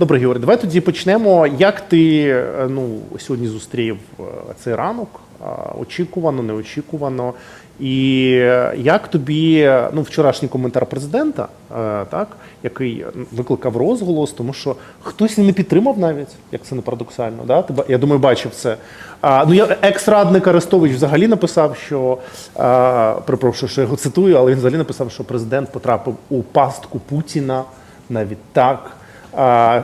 Добре, Георгій, давай тоді почнемо. Як ти е, ну, сьогодні зустрів е, цей ранок? Очікувано, неочікувано. І як тобі ну, вчорашній коментар президента, е, так, який викликав розголос, тому що хтось не підтримав навіть, як це не парадоксально. Да? Я думаю, бачив це. А, ну, я, екс-радник Арестович взагалі написав, що а, перепрошую, що його цитую, але він взагалі написав, що президент потрапив у пастку Путіна навіть так.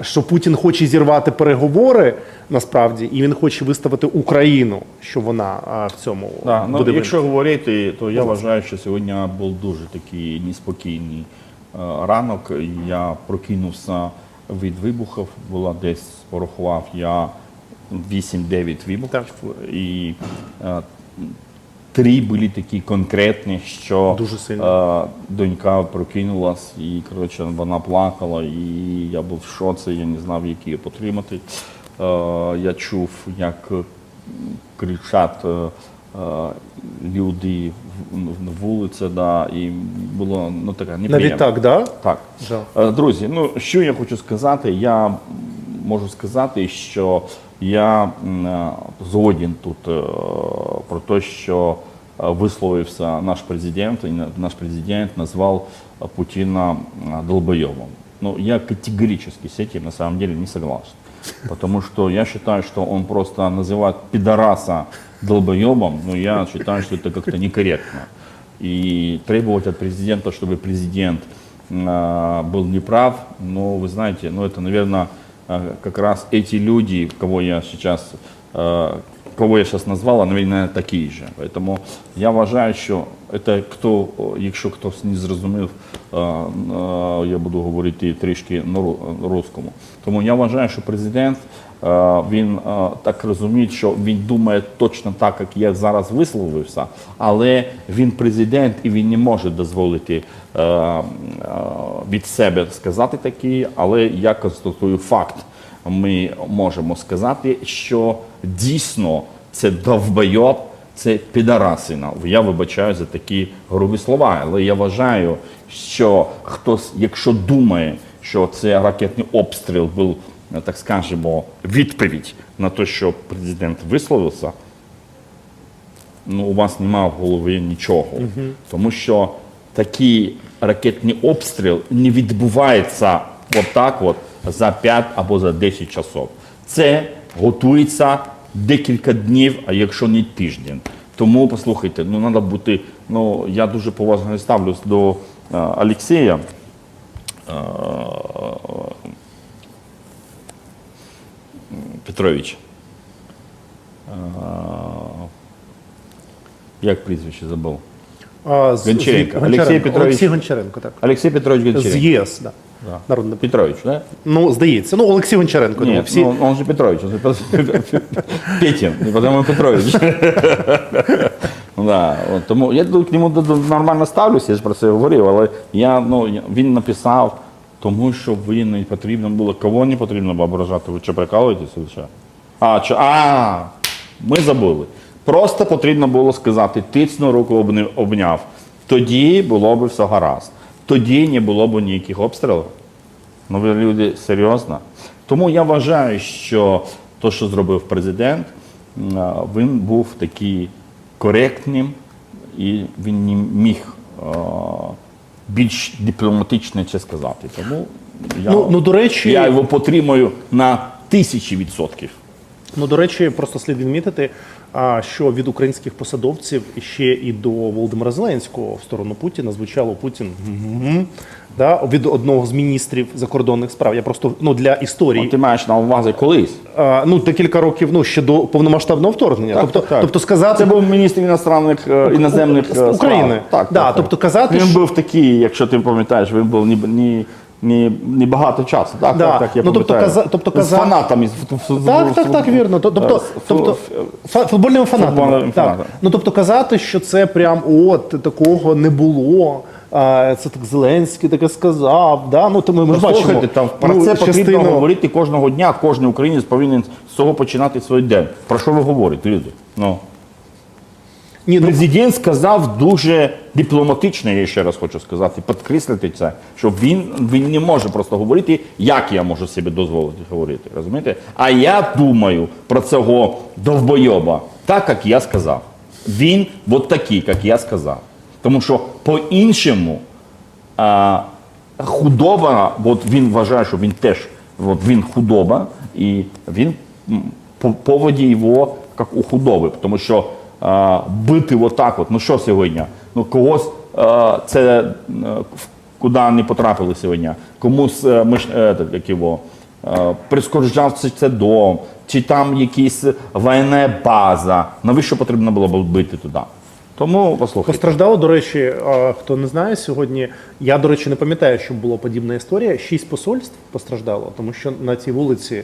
Що Путін хоче зірвати переговори насправді, і він хоче виставити Україну, що вона в цьому Да, ну, якщо говорити, то я вважаю, що сьогодні був дуже такий неспокійний ранок. Я прокинувся від вибухів, була десь порахував я 8-9 вибухів. І е, три були такі конкретні, що Дуже сильно. е, донька прокинулась і коротше, вона плакала, і я був в шоці, я не знав, як її потримати. Е, я чув, як кричать е, люди в- вулиці, да, і було ну, таке неприємно. навіть так, да? Так. Е, Друзі, ну що я хочу сказати? Я можу сказати, що я згоден тут про те, що висловився наш президент, і на- наш президент назвав е, долбоебом. Ну, я категорически с этим на самом деле не согласен. Потому что я считаю, что он просто называет пидораса долбоебом, но я считаю, что это как-то некорректно. И требовать от президента, чтобы президент э, был неправ, ну, вы знаете, ну, это, наверное, как раз эти люди, кого я сейчас, э, кого я сейчас назвал, наверное, такие же. Поэтому я вважаю, що це хто, о, якщо хтось не зрозумів, е, е, я буду говорити трішки на ру- русскому. Тому я вважаю, що президент е, він е, так розуміє, що він думає точно так, як я зараз висловився, але він президент і він не може дозволити е, е, від себе сказати такі, але я констатую факт. Ми можемо сказати, що дійсно це довбойоб, це підарасина. Я вибачаю за такі грубі слова, але я вважаю, що хтось, якщо думає, що це ракетний обстріл був, так скажемо, відповідь на те, що президент висловився, ну у вас немає в голові нічого. Тому що такий ракетний обстріл не відбувається отак от за 5 або за 10 часов. Це готується декілька днів, а якщо не тиждень. Тому послухайте, ну треба бути. Ну я дуже поважно ставлюсь до е, Олексія. е, Петровича. Е, Як прізвище забув? А, з- з- Гончаренко. Олексій Петрович. Олексій Гончаренко, так. Олексій Петрович З Гончаренко. ЄС, да. Да. Народний депутат. Петрович, да? Ну, здається. Ну, Олексій Гончаренко. Нет, ну, всі... ну, он же Петрович, он же Петин, и потому Петрович. Да, от, тому я тут к нему нормально ставлюся, я ж про це говорив, але я, ну, я- він написав, тому що ви не потрібно було, кого не потрібно було ображати, ви що прикалуєтеся? чи? А, чи, а, ми забули. Просто потрібно було сказати, тицну руку обняв. Тоді було б все гаразд. Тоді не було б ніяких обстрілів. Ну, ви люди серйозно. Тому я вважаю, що те, що зробив президент, він був такий коректним і він не міг більш дипломатичне чи сказати. Тому я, Ну, ну, до речі- я його потримую на тисячі відсотків. Ну, до речі, просто слід відмітити, що від українських посадовців ще і до Володимира Зеленського в сторону Путіна звучало Путін да, від одного з міністрів закордонних справ. Я просто ну для історії. Ти маєш на увазі колись. А, ну декілька років ну ще до повномасштабного вторгнення. Так, тобто, так, так. тобто сказати Це був міністр іностранних е, іноземних е, України. справ. Так, Да, так, тобто казати, він що- був такий, якщо ти пам'ятаєш, він був ні, ні, ні, ні багато часу. Так, Да. так, так, я Ну, тобто каза- тобто каза- фанатами. з- з- Так, з- так, так, вірно. То- Тобто, з- тобто ф- фа- футбольним. Футбольним Так. фанатом. Ну тобто казати, що це прям от такого не було. А, це так Зеленський таке сказав. Да? Ну, то ми, ми ж бачимо. Слухайте, там про ну, це потрібно частину- говорити кожного дня. Кожен українець повинен з цього починати свій день. Про що ви говорите, люди? Ну. Ні, ну- Президент сказав дуже дипломатично, я ще раз хочу сказати, підкреслити це, що він, він не може просто говорити, як я можу собі дозволити говорити. Розумієте? А я думаю про цього довбойоба, так як я сказав. Він от такий, як я сказав. Тому що по-іншому худоба, от він вважає, що він теж от він худоба, і він по поводі його як у худоби. Тому що бити отак, от, ну що сьогодні? Ну когось це е, куди не потрапили сьогодні, комусь е, ми е, як його, прискоржав це, це дом, чи там якісь воєнна база. Навіщо потрібно було б бити туди? Тому послухайте. Постраждало, до речі, хто не знає сьогодні. Я, до речі, не пам'ятаю, що була подібна історія. Шість посольств постраждало, тому що на цій вулиці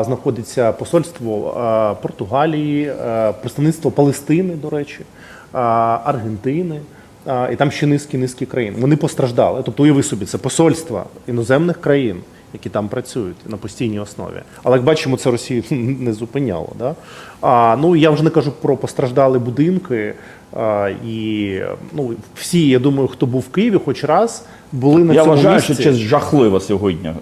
знаходиться посольство Португалії, представництво Палестини, до речі, Аргентини. І там ще низки низки країн. Вони постраждали. Тобто, уяви собі, це посольства іноземних країн, які там працюють на постійній основі. Але як бачимо, це Росію не зупиняло. Да? А, ну я вже не кажу про постраждалі будинки. А, і ну, всі, я думаю, хто був в Києві хоч раз, були на Я цьому вважаю, місці. що це жахливо сьогодні. Е,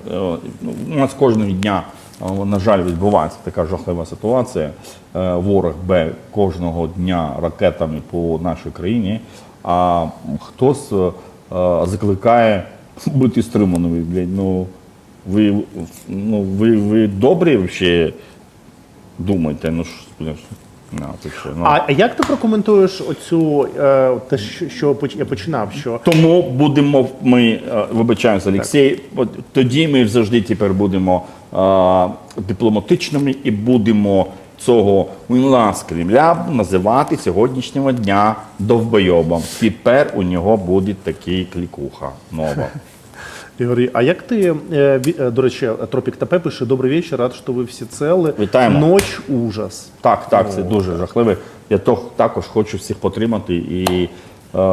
ну, У нас кожного дня, е, на жаль, відбувається така жахлива ситуація. Е, Ворог бе кожного дня ракетами по нашій країні, а хтось закликає бути стриманими. Блядь, ну, ви, ну, ви, ви добрі взагалі думаєте? Ну, що, це що, ну. А, як ти прокоментуєш оцю е, те, що, що я починав? Що Тому будемо ми е, вибачаємося, Олексій. Тоді ми завжди тепер будемо е, дипломатичними і будемо цього мила з Кремля називати сьогоднішнього дня довбойобом. Тепер у нього буде такий клікуха нова. Ігорі, а як ти е, е, до речі, Тропік ТП пише Добрий вечір, рад, що ви всі цели. Вітаємо. Ноч ужас. Так, так, це дуже жахливо. Я то, також хочу всіх потримати і е,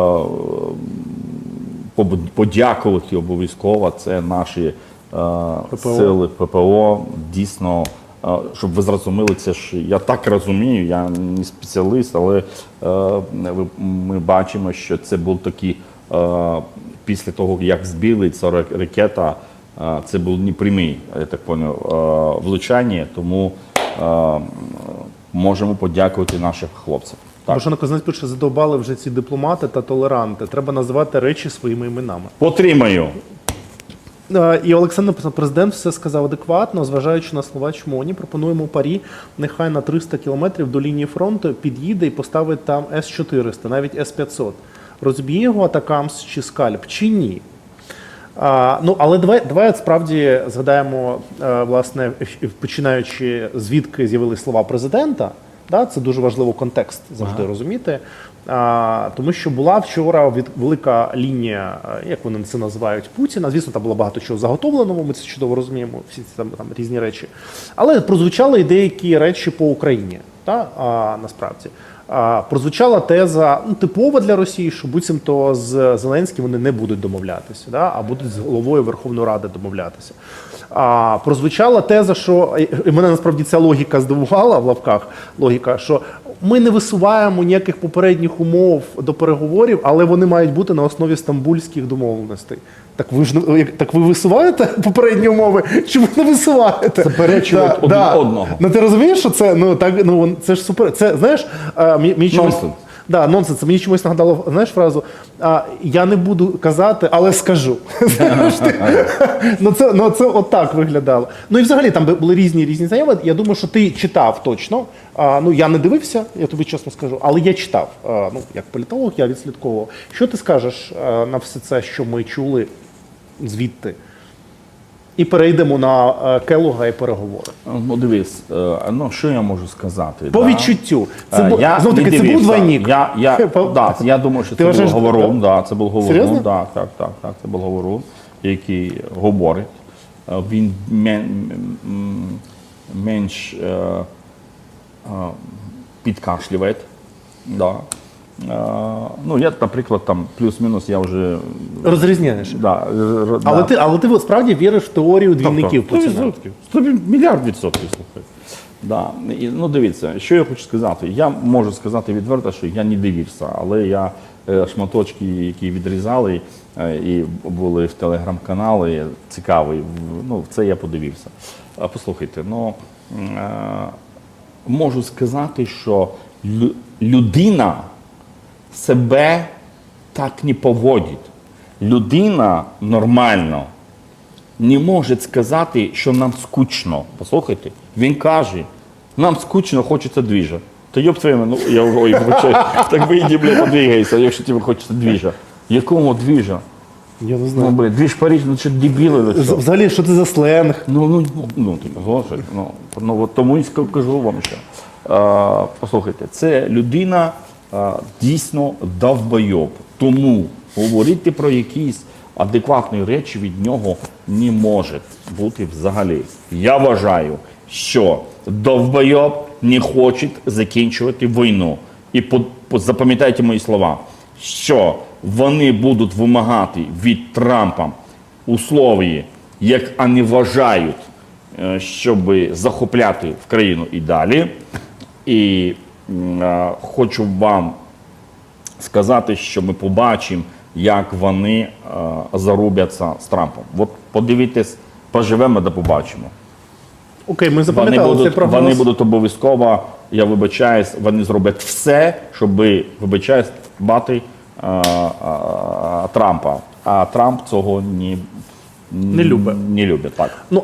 подякувати обов'язково. Це наші е, сили ППО. Дійсно, е, щоб ви зрозуміли, це ж я так розумію, я не спеціаліст, але е, ми бачимо, що це був такий е, після того, як збили ця ракета. Це був не прямий, я так поняв, влучання, тому можемо подякувати наших хлопців. Так. Бо що на задовбали вже ці дипломати та толеранти. Треба називати речі своїми іменами. Потримаю. Е, І Олександр президент все сказав адекватно, зважаючи на слова чмоні, пропонуємо парі, нехай на 300 кілометрів до лінії фронту під'їде і поставить там С-400, навіть С-500. Розб'є його атакамс чи скальп, чи ні? А, ну, але давай, давай справді згадаємо, е, власне, починаючи звідки з'явились слова президента. Да, це дуже важливо контекст завжди розуміти. А, тому що була вчора від, велика лінія, е, як вони це називають, Путіна. Звісно, там було багато чого заготовленого, ми це чудово розуміємо, всі ці там, там різні речі. Але прозвучали і деякі речі по Україні, та, а, насправді. Прозвучала теза ну, типова для Росії, що буцімто з Зеленським вони не будуть домовлятися, да, а будуть з головою Верховної Ради домовлятися. А, прозвучала теза, що і мене насправді ця логіка здивувала в лавках. Логіка, що ми не висуваємо ніяких попередніх умов до переговорів, але вони мають бути на основі стамбульських домовленостей. Так ви ж так ви висуваєте попередні умови? Чи ви не висуваєте? Заперечують один одного. Ну ти розумієш, що це ну так ну це ж супер. Це знаєш, е, мені, мені чомусь- Нонсенс. Да, нонсенс. Мені чомусь нагадало, знаєш фразу а, Я не буду казати, але скажу. Знаєш, ти- ну це ну це отак виглядало. Ну і взагалі там були різні різні заяви. Я думаю, що ти читав точно. А, ну я не дивився, я тобі чесно скажу, але я читав. А, ну як політолог, я відслідковував. Що ти скажеш а, на все це, що ми чули звідти? І перейдемо на е, Келуга і переговори. Ну, дивись, е, ну що я можу сказати? По да? відчуттю. Це Е, бу- я знов таки, це був двойник. Я, я, По- да, я думаю, що Ти це був говорун. так? Да, це був говорун. Серйозно? Да, так, так, так, це був говорун, який говорить. Е, Він менш е, е, підкашлює. Да. Ну, я, наприклад, там плюс-мінус я вже Розрізняєш. да, р- Але да. ти, але ти от справді віриш в теорію двійників Тобто, Путіна. відсотків. Тобі мільярд відсотків, слухай. Да. І, ну дивіться, що я хочу сказати. Я можу сказати відверто, що я не дивився, але я е, шматочки, які відрізали е, і були в телеграм-каналі, цікавий. в- Ну, це я подивився. А, Послухайте, ну м, е, можу сказати, що лю- людина себе так не поводить. Людина нормально не може сказати, що нам скучно. Послухайте, він каже, нам скучно, хочеться двіжа. Та йоб твоєму, ну я ой, вибачаю, так вийди, бля, подвигайся, якщо тобі хочеться двіжа. Якого двіжа? Я не Ну, знаю. бля, двіж Париж, ну що дебіли, що? Взагалі, що це за сленг? Ну, ну, ну, ну, ти, Господи, ну, ну от тому і кажу вам, що е, послухайте, це людина дійсно довбойоб. Тому говорити про якісь адекватні речі від нього не може бути взагалі. Я вважаю, що довбойоб не хоче закінчувати війну. І запам'ятайте мої слова, що вони будуть вимагати від Трампа условії, як вони вважають, е, щоб захопляти в країну і далі. І хочу вам сказати, що ми побачимо, як вони е, зарубляться з Трампом. От подивіться, поживемо да побачимо. Окей, ми Вони запам'ятали цей будуть, вони будуть обов'язково, я вибачаюсь, вони зроблять все, щоб, вибачаюсь, бати е, е, Трампа. А Трамп цього не, Не любить. Не любить, так. Ну,